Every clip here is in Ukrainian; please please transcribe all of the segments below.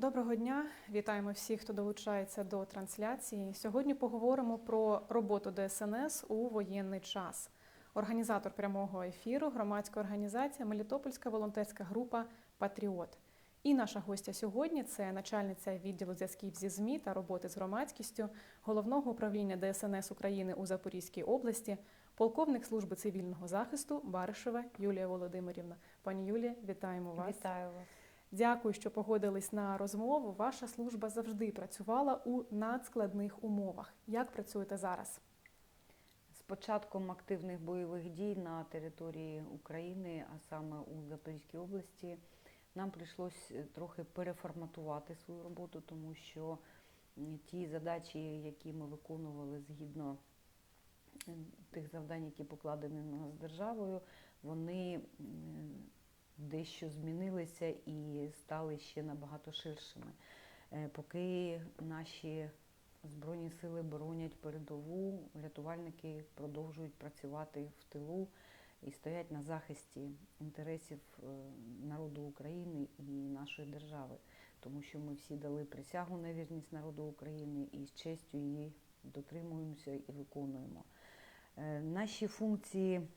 Доброго дня, вітаємо всіх, хто долучається до трансляції. Сьогодні поговоримо про роботу ДСНС у воєнний час. Організатор прямого ефіру, громадська організація Мелітопольська волонтерська група Патріот. І наша гостя сьогодні це начальниця відділу зв'язків зі ЗМІ та роботи з громадськістю головного управління ДСНС України у Запорізькій області, полковник служби цивільного захисту Баришева Юлія Володимирівна. Пані Юлія, вітаємо вас. Вітаю вас. Дякую, що погодились на розмову. Ваша служба завжди працювала у надскладних умовах. Як працюєте зараз? З початком активних бойових дій на території України, а саме у Запорізькій області, нам прийшлось трохи переформатувати свою роботу, тому що ті задачі, які ми виконували згідно тих завдань, які покладені на нас державою, вони дещо змінилися і стали ще набагато ширшими. Е, Поки наші Збройні сили боронять передову, рятувальники продовжують працювати в тилу і стоять на захисті інтересів е, народу України і нашої держави, тому що ми всі дали присягу на вірність народу України і з честю її дотримуємося і виконуємо. Е, Наші функції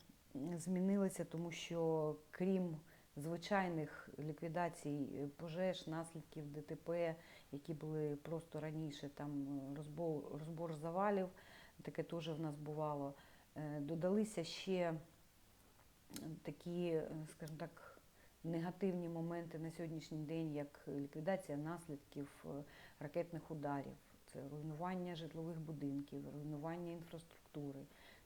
змінилися, тому що крім звичайних ліквідацій е, пожеж, наслідків ДТП, які були просто раніше, там е, розбор, розбор завалів, таке теж в нас бувало. Е, Додалися ще такі, скажімо так, негативні моменти на сьогоднішній день, як ліквідація наслідків ракетних ударів, це руйнування житлових будинків, руйнування інфраструктури,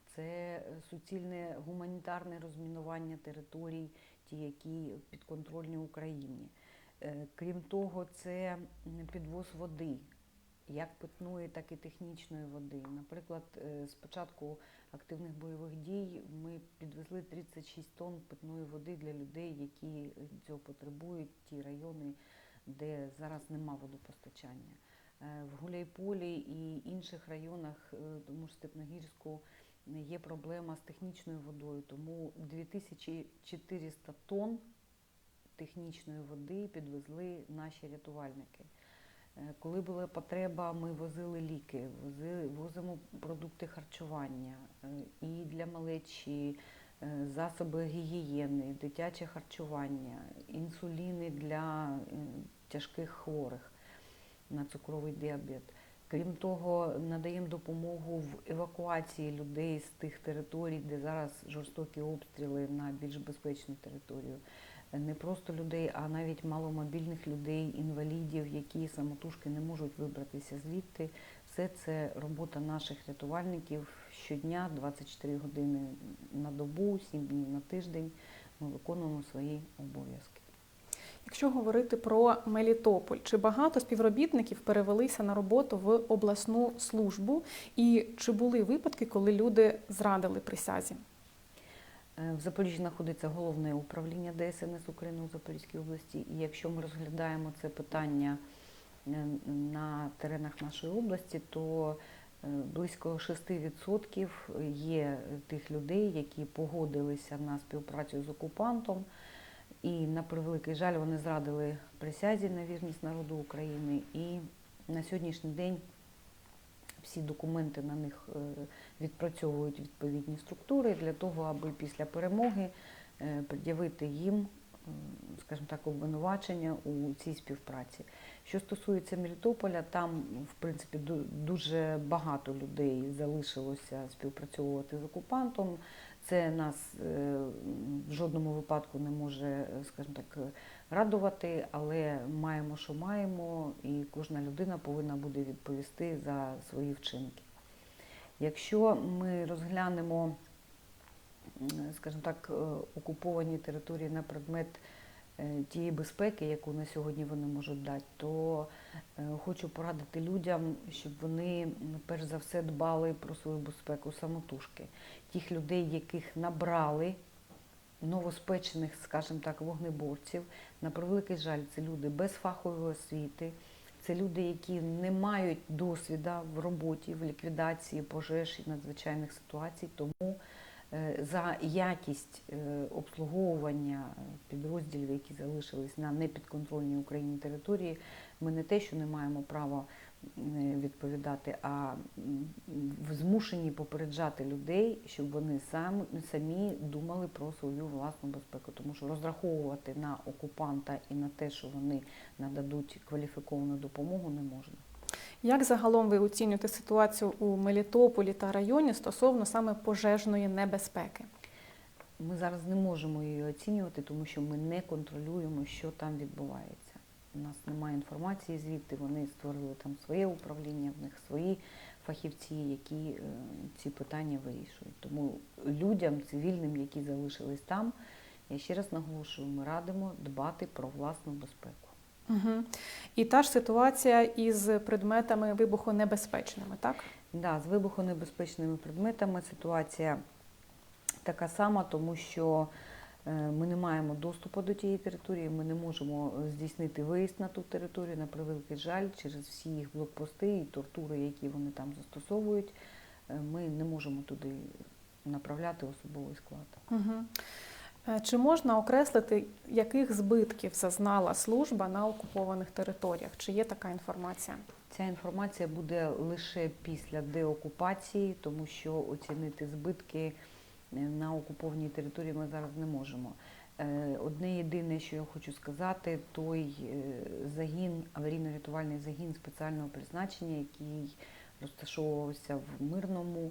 це суцільне гуманітарне розмінування територій, ті, які підконтрольні Україні. Е, Крім того, це підвоз води, як питної, так і технічної води. Наприклад, е, з початку активних бойових дій ми підвезли 36 тонн питної води для людей, які цього потребують, ті райони, де зараз нема водопостачання. Е, В Гуляйполі і інших районах, тому ж Степногірську, є проблема з технічною водою, тому 2400 тонн технічної води підвезли наші рятувальники. Е, Коли була потреба, ми возили ліки, вози- возимо продукти харчування е, і для малечі, е, засоби гігієни, дитяче харчування, інсуліни для тяжких хворих на цукровий діабет. Крім того, надаємо допомогу в евакуації людей з тих територій, де зараз жорстокі обстріли на більш безпечну територію. Не просто людей, а навіть маломобільних людей, інвалідів, які самотужки не можуть вибратися звідти. Все це робота наших рятувальників щодня, 24 години на добу, 7 днів на тиждень. Ми виконуємо свої обов'язки. Якщо говорити про Мелітополь, чи багато співробітників перевелися на роботу в обласну службу, і чи були випадки, коли люди зрадили присязі? Е, В Запоріжжі знаходиться головне управління ДСНС України у Запорізькій області. І якщо ми розглядаємо це питання е, на теренах нашої області, то е, близько 6% є тих людей, які погодилися на співпрацю з окупантом. І на превеликий жаль, вони зрадили присязі на вірність народу України. І на сьогоднішній день всі документи на них е, відпрацьовують відповідні структури для того, аби після перемоги е, пред'явити їм, скажімо так, обвинувачення у цій співпраці. Що стосується Мелітополя, там, в принципі, дуже багато людей залишилося співпрацьовувати з окупантом. Це нас е, в жодному випадку не може, е, скажімо так, е, радувати, але маємо, що маємо, і кожна людина повинна буде відповісти за свої вчинки. Якщо ми розглянемо, скажімо так, окуповані території на предмет тієї безпеки, яку на сьогодні вони можуть дати, то е, хочу порадити людям, щоб вони перш за все дбали про свою безпеку самотужки. Тих людей, яких набрали новоспечених, скажімо так, вогнеборців. На превеликий жаль, це люди без фахової освіти, це люди, які не мають досвіду в роботі, в ліквідації пожеж і надзвичайних ситуацій. Тому е, за якість е, обслуговування підрозділів, які залишились на непідконтрольній Україні території, Ми не те, що не маємо права е, відповідати, а змушені попереджати людей, щоб вони сам, самі думали про свою власну безпеку. Тому що розраховувати на окупанта і на те, що вони нададуть кваліфіковану допомогу, не можна. Як загалом ви оцінюєте ситуацію у Мелітополі та районі стосовно саме пожежної небезпеки? Ми зараз не можемо її оцінювати, тому що ми не контролюємо, що там відбувається. У нас немає інформації звідти. Вони створили там своє управління, в них свої фахівці, які е, ці питання вирішують. Тому людям, цивільним, які залишились там, я ще раз наголошую, ми радимо дбати про власну безпеку. Угу. І та ж ситуація із предметами вибухонебезпечними, так? Да, з вибухонебезпечними предметами ситуація така сама, тому що е, ми не маємо доступу до тієї території, ми не можемо е, здійснити виїзд на ту територію, на превеликий жаль, через всі їх блокпости і тортури, які вони там застосовують, е, ми не можемо туди направляти особовий склад. Угу. Чи можна окреслити, яких збитків зазнала служба на окупованих територіях? Чи є така інформація? Ця інформація буде лише після деокупації, тому що оцінити збитки е, на окупованій території ми зараз не можемо. Е, Одне єдине, що я хочу сказати, той е, загін, аварійно-рятувальний загін спеціального призначення, який розташовувався в мирному, е,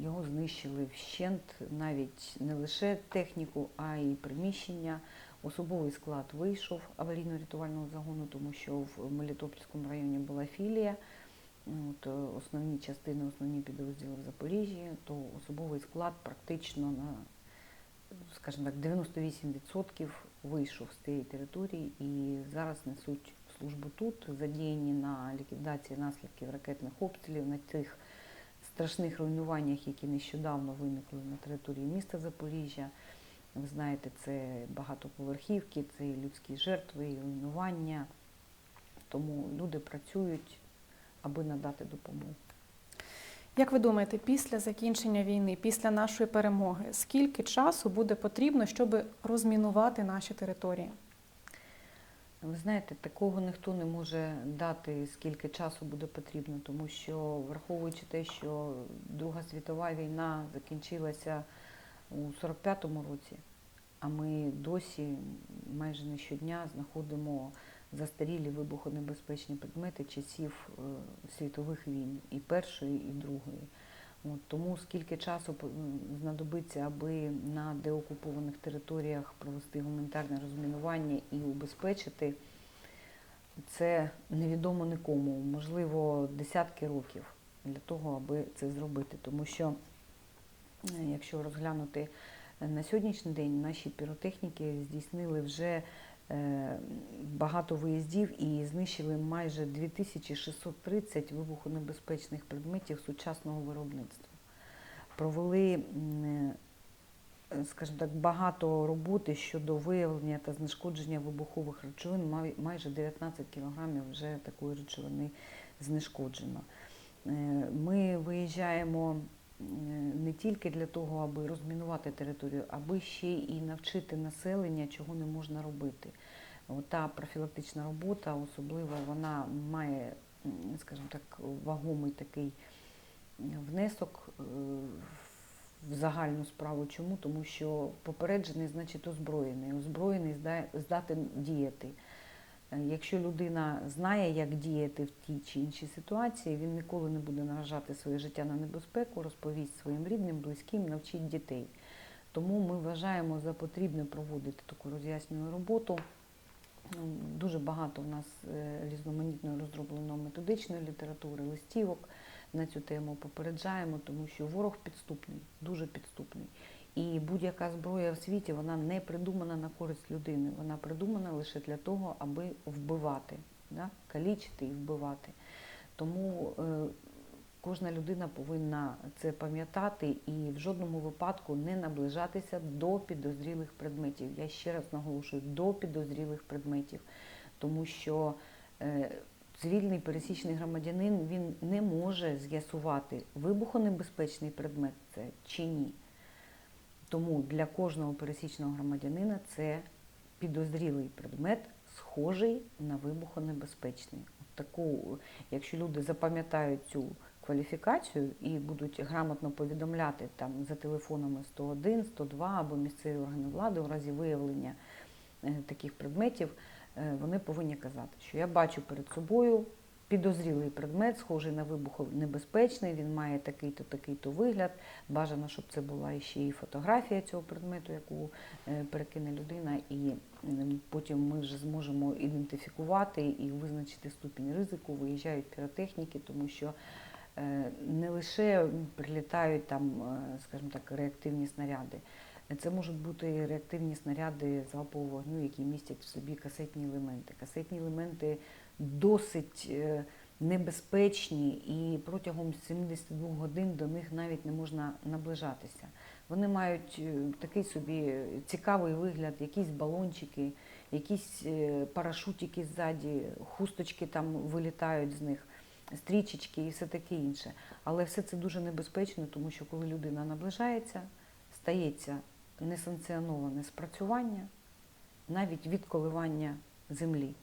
його знищили вщент навіть не лише техніку, а й приміщення. Особовий склад вийшов аварійно-рятувального загону, тому що в Мелітопольському районі була філія. От, е, основні частини, основні підрозділи в Запоріжжі, то особовий склад практично на, скажімо так, 98% вийшов з цієї території і зараз несуть службу тут, задіяні на ліквідації наслідків ракетних обстрілів, на тих страшних руйнуваннях, які нещодавно виникли на території міста Запоріжжя. Ви знаєте, це багатоповерхівки, це людські жертви, руйнування. Тому люди працюють, аби надати допомогу. Як ви думаєте, після закінчення війни, після нашої перемоги, скільки часу буде потрібно, щоб розмінувати наші території? Ви знаєте, такого ніхто не може дати, скільки часу буде потрібно, тому що, враховуючи те, що Друга світова війна закінчилася у 45-му році, а ми досі майже не щодня знаходимо застарілі вибухонебезпечні предмети часів е, світових війн, і першої, і другої. От, тому скільки часу знадобиться, аби на деокупованих територіях провести гуманітарне розмінування і убезпечити, це невідомо нікому. Можливо, десятки років для того, аби це зробити. Тому що, е, якщо розглянути е, на сьогоднішній день, наші піротехніки здійснили вже багато виїздів і знищили майже 2630 вибухонебезпечних предметів сучасного виробництва. Провели, е, скажімо так, багато роботи щодо виявлення та знешкодження вибухових речовин. Май- Майже 19 кілограмів вже такої речовини знешкоджено. Е, Ми виїжджаємо е, не тільки для того, аби розмінувати територію, аби ще і навчити населення, чого не можна робити. Та профілактична робота, особливо вона має, скажімо так, вагомий такий внесок е, в загальну справу. Чому? Тому що попереджений, значить озброєний. Озброєний зда- здатен діяти. Е, Якщо людина знає, як діяти в тій чи іншій ситуації, він ніколи не буде наражати своє життя на небезпеку, розповість своїм рідним, близьким, навчить дітей. Тому ми вважаємо за потрібне проводити таку роз'яснювальну роботу. Ну, Дуже багато в нас е, різноманітної розробленої методичної літератури, листівок на цю тему попереджаємо, тому що ворог підступний, дуже підступний. І будь-яка зброя в світі вона не придумана на користь людини, вона придумана лише для того, аби вбивати, да? калічити і вбивати. Тому е, кожна людина повинна це пам'ятати і в жодному випадку не наближатися до підозрілих предметів. Я ще раз наголошую, до підозрілих предметів, тому що е, цивільний пересічний громадянин він не може з'ясувати, вибухонебезпечний предмет це чи ні. Тому для кожного пересічного громадянина це підозрілий предмет схожий на вибухонебезпечний. От таку, якщо люди запам'ятають цю кваліфікацію і будуть грамотно повідомляти там за телефонами 101, 102 або місцеві органи влади у разі виявлення е, таких предметів, е, вони повинні казати, що я бачу перед собою підозрілий предмет, схожий на вибухонебезпечний, він має такий-то, такий-то вигляд. Бажано, щоб це була ще і фотографія цього предмету, яку е, перекине людина, і потім ми вже зможемо ідентифікувати і визначити ступінь ризику. Виїжджають піротехніки, тому що е, не лише прилітають там, е, скажімо так, реактивні снаряди. Це можуть бути реактивні снаряди залпового вогню, які містять в собі касетні елементи. Касетні елементи досить е, небезпечні і протягом 72 годин до них навіть не можна наближатися. Вони мають е, такий собі цікавий вигляд, якісь балончики, якісь е, парашутики ззаді, хусточки там вилітають з них, стрічечки і все таке інше. Але все це дуже небезпечно, тому що коли людина наближається, стається несанкціоноване спрацювання, навіть від коливання землі.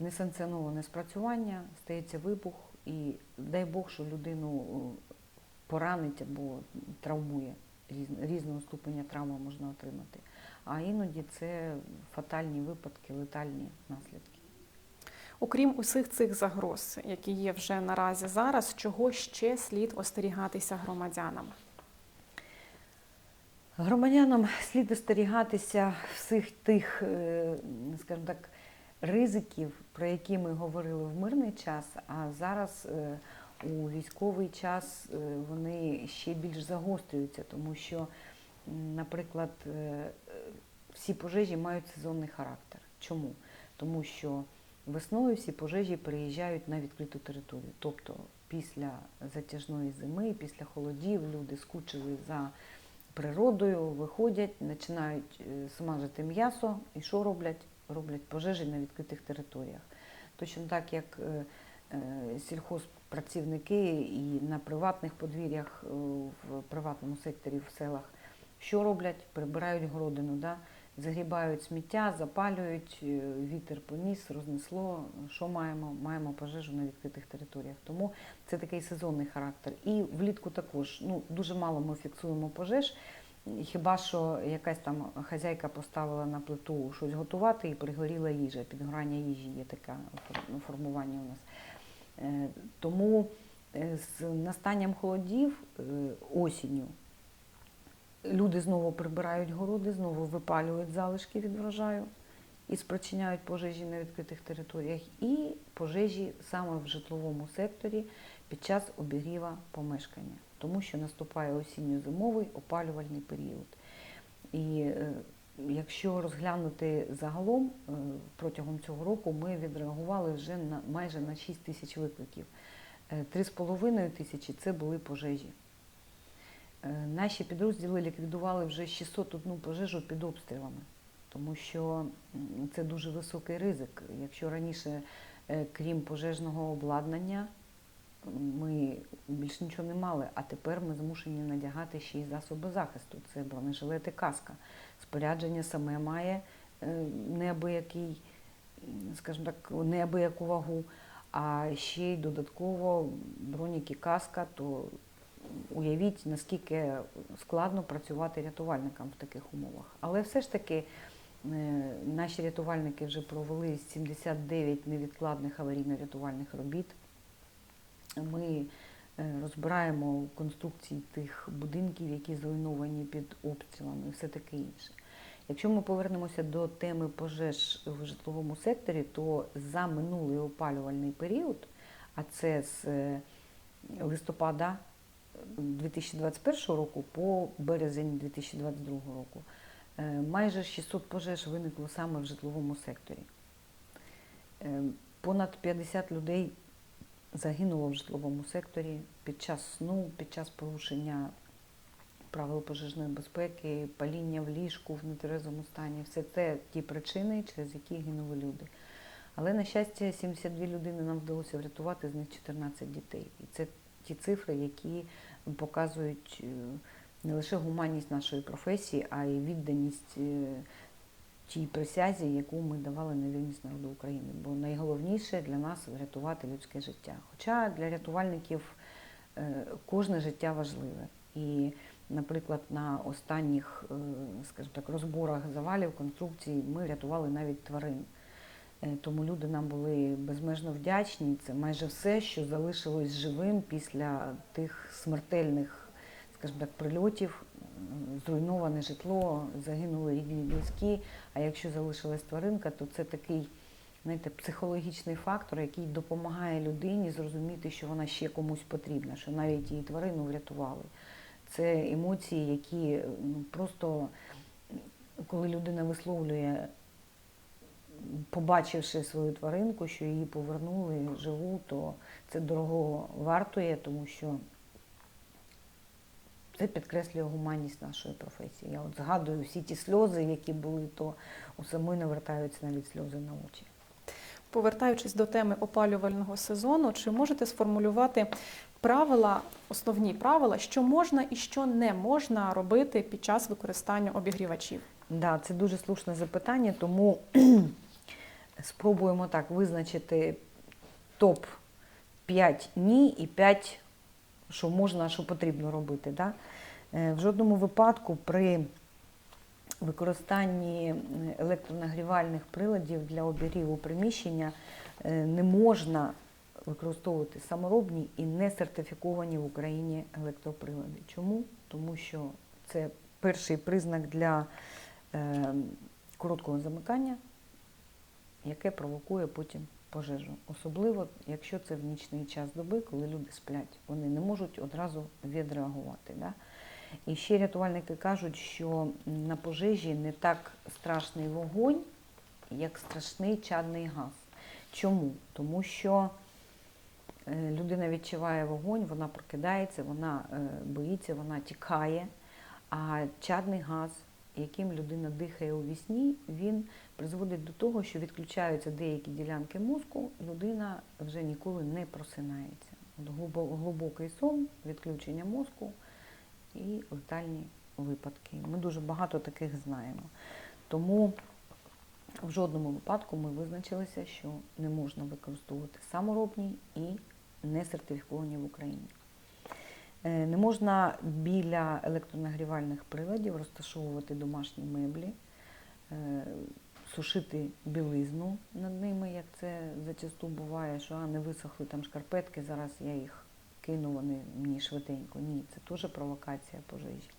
Несанкціоноване спрацювання, стається вибух, і дай Бог, що людину е, поранить або травмує. Різного ступеня травми можна отримати. А іноді це фатальні випадки, летальні наслідки. Окрім усіх цих загроз, які є вже наразі зараз, чого ще слід остерігатися громадянам? Громадянам слід остерігатися всіх тих, е, скажімо так, ризиків, про які ми говорили в мирний час, а зараз е, у військовий час е, вони ще більш загострюються, тому що, наприклад, е, всі пожежі мають сезонний характер. Чому? Тому що весною всі пожежі переїжджають на відкриту територію. Тобто після затяжної зими, після холодів люди скучили за природою, виходять, починають смажити м'ясо і що роблять? Роблять пожежі на відкритих територіях. Точно так, як е, е, сільхозпрацівники і на приватних подвір'ях е, в приватному секторі в селах, що роблять? Прибирають городину, да? загрібають сміття, запалюють, вітер поніс, рознесло. Що маємо? Маємо пожежу на відкритих територіях. Тому це такий сезонний характер. І влітку також ну, дуже мало ми фіксуємо пожеж. Хіба що якась там хазяйка поставила на плиту щось готувати і пригоріла їжа, підгорання їжі є таке формування у нас. Е, Тому е, з настанням холодів е, осінню люди знову прибирають городи, знову випалюють залишки від врожаю і спричиняють пожежі на відкритих територіях, і пожежі саме в житловому секторі під час обігріва помешкання, тому що наступає осінньо-зимовий опалювальний період. І е, якщо розглянути загалом, е, протягом цього року ми відреагували вже на майже на 6 тисяч викликів. Е, 3,5 тисячі це були пожежі. Е, Наші підрозділи ліквідували вже 601 пожежу під обстрілами, тому що це дуже високий ризик. Якщо раніше, е, крім пожежного обладнання, ми більш нічого не мали, а тепер ми змушені надягати ще й засоби захисту. Це бронежилети каска. Спорядження саме має е, неабиякий, скажімо так, неабияку вагу, а ще й додатково броніки каска, то уявіть, наскільки складно працювати рятувальникам в таких умовах. Але все ж таки е, наші рятувальники вже провели 79 невідкладних аварійно-рятувальних робіт. Ми е, розбираємо конструкції тих будинків, які зруйновані під обстрілами і все таке інше. Якщо ми повернемося до теми пожеж в житловому секторі, то за минулий опалювальний період, а це з е, листопада 2021 року по березень 2022 року, е, майже 600 пожеж виникло саме в житловому секторі. Е, Понад 50 людей загинуло в житловому секторі під час сну, під час порушення правил пожежної безпеки, паління в ліжку в нетверезому стані. Все це ті причини, через які гинули люди. Але, на щастя, 72 людини нам вдалося врятувати, з них 14 дітей. І це ті цифри, які показують е, не лише гуманність нашої професії, а й відданість е, тій присязі, яку ми давали на вірність народу України. Бо найголовніше для нас врятувати людське життя. Хоча для рятувальників е, кожне життя важливе. І, наприклад, на останніх, е, скажімо так, розборах завалів, конструкцій ми рятували навіть тварин. Е, Тому люди нам були безмежно вдячні. Це майже все, що залишилось живим після тих смертельних, скажімо так, прильотів, зруйноване житло, загинули рідні близькі. А якщо залишилась тваринка, то це такий знаєте, психологічний фактор, який допомагає людині зрозуміти, що вона ще комусь потрібна, що навіть її тварину врятували. Це емоції, які ну, просто коли людина висловлює побачивши свою тваринку, що її повернули живу, то це дорого вартує, тому що це підкреслює гуманність нашої професії. Я от згадую всі ті сльози, які були, то у самої навертаються навіть сльози на очі. Повертаючись до теми опалювального сезону, чи можете сформулювати правила, основні правила, що можна і що не можна робити під час використання обігрівачів? Да, це дуже слушне запитання, тому спробуємо так визначити топ 5 ні і 5, що можна, що потрібно робити. Да? Е, В жодному випадку при використанні електронагрівальних приладів для обігріву приміщення е, не можна використовувати саморобні і не сертифіковані в Україні електроприлади. Чому? Тому що це перший признак для е, короткого замикання, яке провокує потім пожежу. Особливо, якщо це в нічний час доби, коли люди сплять. Вони не можуть одразу відреагувати. Да? І ще рятувальники кажуть, що на пожежі не так страшний вогонь, як страшний чадний газ. Чому? Тому що е, людина відчуває вогонь, вона прокидається, вона е, боїться, вона тікає. А чадний газ, яким людина дихає у вісні, він призводить до того, що відключаються деякі ділянки мозку, людина вже ніколи не просинається. От глибокий сон, відключення мозку і летальні випадки. Ми дуже багато таких знаємо. Тому в жодному випадку ми визначилися, що не можна використовувати саморобні і не сертифіковані в Україні. Е, Не можна біля електронагрівальних приладів розташовувати домашні меблі, е, сушити білизну над ними, як це зачасту буває, що а, не висохли там шкарпетки, зараз я їх кину, вони мені швиденько. Ні, це теж провокація пожежі.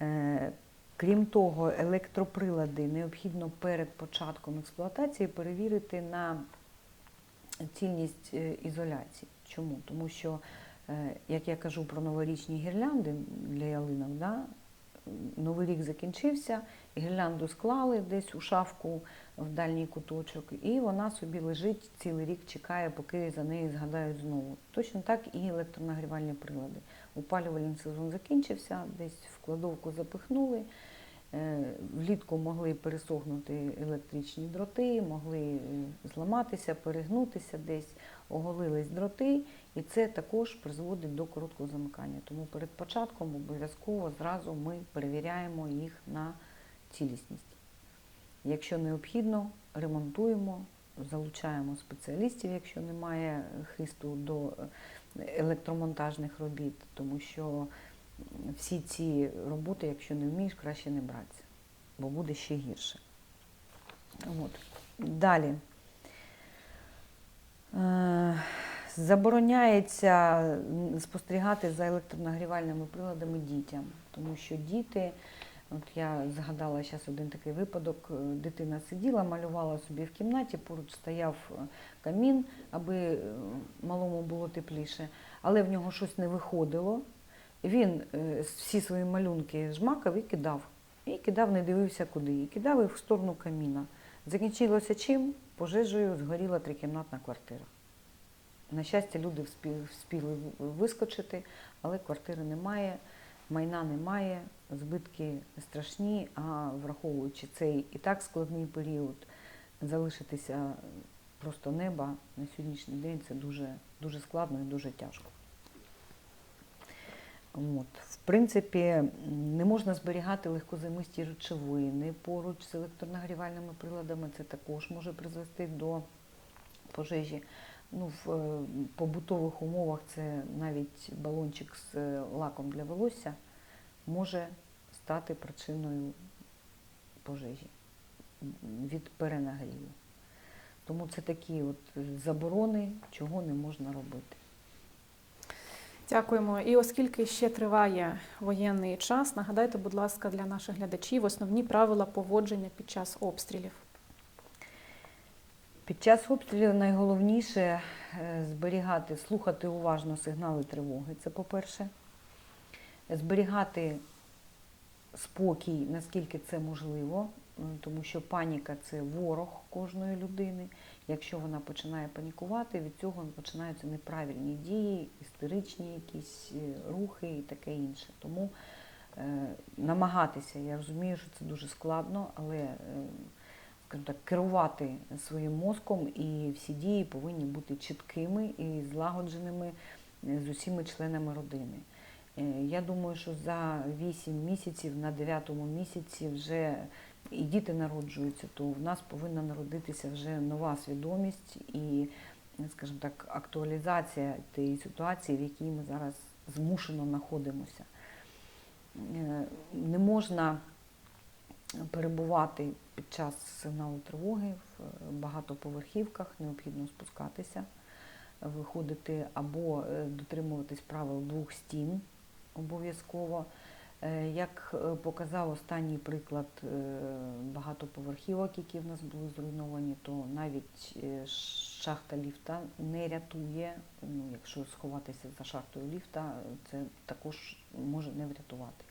Е, Крім того, електроприлади необхідно перед початком експлуатації перевірити на цільність ізоляції. Чому? Тому що, як я кажу про новорічні гірлянди для ялинок, да, Новий рік закінчився, гірлянду склали десь у шафку в дальній куточок, і вона собі лежить цілий рік, чекає, поки за неї згадають знову. Точно так і електронагрівальні прилади. Опалювальний сезон закінчився, десь в кладовку запихнули. Е, Влітку могли пересохнути електричні дроти, могли е, зламатися, перегнутися десь, оголились дроти, і це також призводить до короткого замикання. Тому перед початком обов'язково зразу ми перевіряємо їх на цілісність. Якщо необхідно, ремонтуємо, залучаємо спеціалістів, якщо немає хисту до е, електромонтажних робіт, тому що всі ці роботи, якщо не вмієш, краще не братися, бо буде ще гірше. От. Далі. Забороняється спостерігати за електронагрівальними приладами дітям, тому що діти, от я згадала зараз один такий випадок, е, дитина сиділа, малювала собі в кімнаті, поруч стояв е, камін, аби е, малому було тепліше, але в нього щось не виходило. Він всі свої малюнки жмакав і кидав. І кидав, не дивився куди. І кидав їх в сторону каміна. Закінчилося чим? Пожежею згоріла трикімнатна квартира. На щастя, люди вспіли, вискочити, але квартири немає, майна немає, збитки страшні, а враховуючи цей і так складний період, залишитися просто неба на сьогоднішній день це дуже, дуже складно і дуже тяжко. От. В принципі, не можна зберігати легкозаймисті речовини поруч з електронагрівальними приладами. Це також може призвести до пожежі. Ну, в е, побутових умовах це навіть балончик з е, лаком для волосся може стати причиною пожежі від перенагріву. Тому це такі от заборони, чого не можна робити. Дякуємо. І оскільки ще триває воєнний час, нагадайте, будь ласка, для наших глядачів основні правила поводження під час обстрілів. Під час обстрілів найголовніше е, зберігати, слухати уважно сигнали тривоги. Це по-перше. Зберігати спокій, наскільки це можливо, тому що паніка це ворог кожної людини. Якщо вона починає панікувати, від цього починаються неправильні дії, істеричні якісь е, рухи і таке інше. Тому е, намагатися, я розумію, що це дуже складно, але скажімо так, керувати своїм мозком і всі дії повинні бути чіткими і злагодженими е, з усіма членами родини. Е, Я думаю, що за 8 місяців на 9 місяці вже і діти народжуються, то в нас повинна народитися вже нова свідомість і, скажімо так, актуалізація тієї ситуації, в якій ми зараз змушено знаходимося. Е, Не можна перебувати під час сигналу тривоги в е, багатоповерхівках, необхідно спускатися, виходити або е, дотримуватись правил двох стін обов'язково. Е, Як е, показав останній приклад е, багатоповерхівок, які в нас були зруйновані, то навіть е, шахта ліфта не рятує. Ну, якщо сховатися за шахтою ліфта, це також може не врятувати.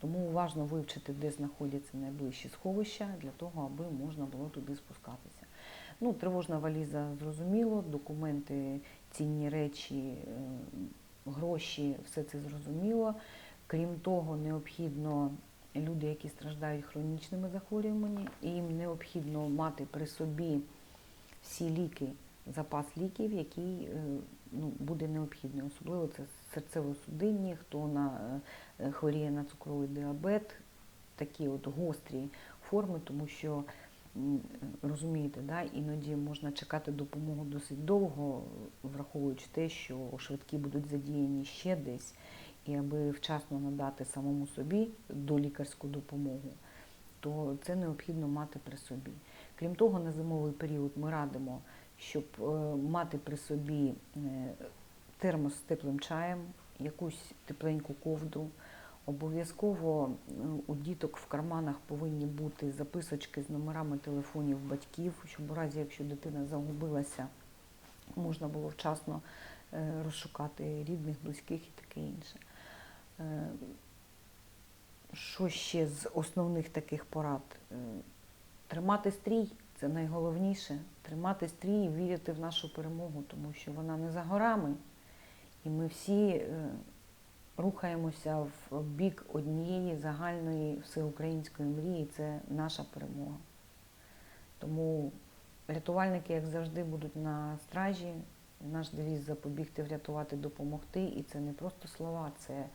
Тому уважно вивчити, де знаходяться найближчі сховища, для того, аби можна було туди спускатися. Ну, тривожна валіза зрозуміло, документи, цінні речі, е, гроші, все це зрозуміло. Крім того, необхідно люди, які страждають хронічними захворюваннями, їм необхідно мати при собі всі ліки, запас ліків, який е, ну, буде необхідний. Особливо це серцево-судинні, хто на, е, хворіє на цукровий діабет, такі от гострі форми, тому що розумієте, да, іноді можна чекати допомогу досить довго, враховуючи те, що швидкі будуть задіяні ще десь, і аби вчасно надати самому собі долікарську допомогу, то це необхідно мати при собі. Крім того, на зимовий період ми радимо, щоб е, мати при собі е, термос з теплим чаєм, якусь тепленьку ковдру. Обов'язково е, у діток в карманах повинні бути записочки з номерами телефонів батьків, щоб у разі, якщо дитина загубилася, можна було вчасно е, розшукати рідних, близьких і таке інше. Е, Що ще з основних таких порад? Е, Тримати стрій це найголовніше. Тримати стрій і вірити в нашу перемогу, тому що вона не за горами. І ми всі е, рухаємося в бік однієї загальної всеукраїнської мрії це наша перемога. Тому рятувальники, як завжди, будуть на стражі. Наш девіз запобігти, врятувати, допомогти. І це не просто слова, це,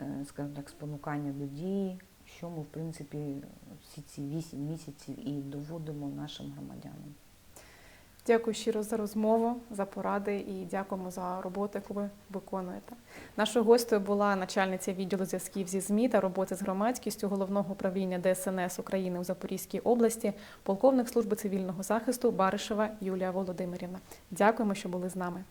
е, скажімо так, спонукання до дії, що ми, в принципі, всі ці вісім місяців і доводимо нашим громадянам. Дякую щиро за розмову, за поради і дякуємо за роботу, яку ви виконуєте. Нашою гостею була начальниця відділу зв'язків зі ЗМІ та роботи з громадськістю головного управління ДСНС України у Запорізькій області, полковник служби цивільного захисту Баришева Юлія Володимирівна. Дякуємо, що були з нами.